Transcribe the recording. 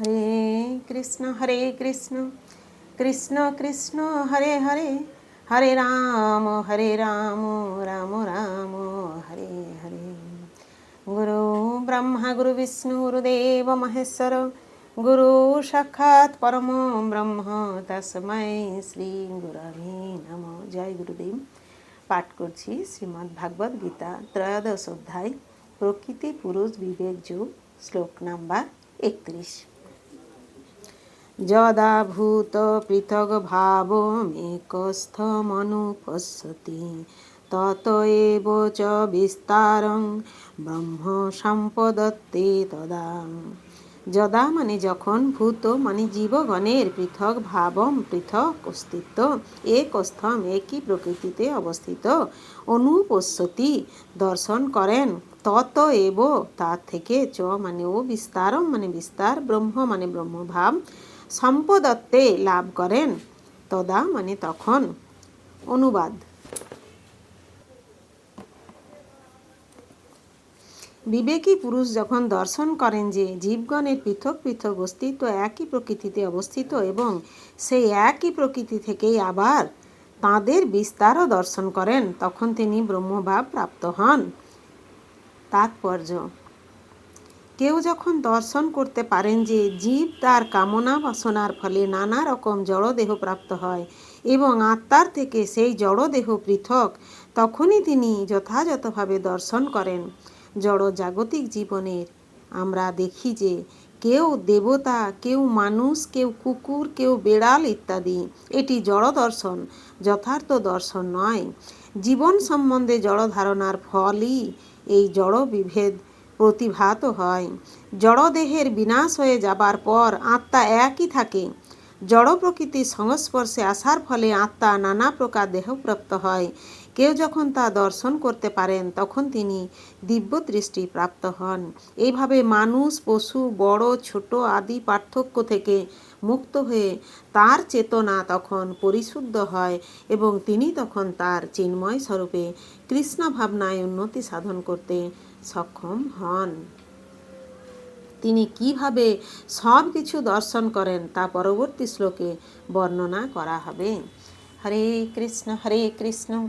হরে কৃষ্ণ হরে কৃষ্ণ। কৃষ্ণ কৃষ্ণ, হরে হরে। হরে রাম হরে রাম রাম রাম, হরে হরে। গুরু ব্রহ্মা, গুরু বিষ্ণু, গুরুদেব, মহেশ্বর। গুরু সাক্ষাৎ পরম ব্রহ্ম, তসময় শ্রী গুরবে নম। জয় গুরুদেব। পাঠ করছি শ্রীমদ্ ভাগবত গীতা ত্রয়োদশ অধ্যায়, প্রকৃতি পুরুষ বিবেক যুগ, শ্লোক নাম্বার একত্রিশ। যদা ভূত পৃথক ভাবমেকস্থমনুপশ্যতি তত এব চ বিস্তারং ব্রহ্ম সম্পদত্তে তদা। যদা মানে যখন ভূত মানে জীবগণের পৃথক ভাবম পৃথক অস্তিত্ব এক স্থম একই প্রকৃতিতে অবস্থিত। অনুপশ্যতি দর্শন করেন তত এব তার থেকে চ মানে ও বিস্তারম মানে বিস্তার, ব্রহ্ম মানে ব্রহ্মভাব। সম্পদত্তে লাভ করেন। তদা মানে তখন। অনুবাদ। বিবেকী পুরুষ যখন দর্শন করেন যে জীবগণের পৃথক পৃথক অস্তিত্ব একই প্রকৃতিতে অবস্থিত এবং সেই একই প্রকৃতি থেকেই আবার তাঁদের বিস্তারও দর্শন করেন, তখন তিনি ব্রহ্মভাব প্রাপ্ত হন। তাৎপর্য। কেউ যখন দর্শন করতে পারেন যে জীব তার কামনা বাসনার ফলে নানা রকম জড়দেহ প্রাপ্ত হয় এবং আত্মার থেকে সেই জড়দেহ পৃথক, তখনই তিনি যথাযথভাবে দর্শন করেন। জড় জাগতিক জীবনের আমরা দেখি যে কেউ দেবতা, কেউ মানুষ, কেউ কুকুর, কেউ বেড়াল ইত্যাদি, এটি জড় দর্শন, যথার্থ দর্শন নয়। জীবন সম্বন্ধে জড় ধারণার ফলই এই জড় বিভেদ। প্রতিভাত হয়। জড়দেহের বিনাশ হয়ে যাবার পর আত্মা একই থাকে। জড় প্রকৃতির সংস্পর্শে আসার ফলে আত্মা নানা প্রকার দেহপ্রাপ্ত হয়। কেউ যখন তা দর্শন করতে পারেন, তখন তিনি দিব্য দৃষ্টি প্রাপ্ত হন। এইভাবে মানুষ, পশু, বড়, ছোট আদি পার্থক্য থেকে মুক্ত হয়ে তার চেতনা তখন পরিশুদ্ধ হয় এবং তিনি তখন তার চিন্ময় স্বরূপে কৃষ্ণ ভাবনায় উন্নতি সাধন করতে সক্ষম হন। তিনি কীভাবে সব কিছু দর্শন করেন, তা পরবর্তী শ্লোকে বর্ণনা করা হবে। হরে কৃষ্ণ হরে কৃষ্ণ।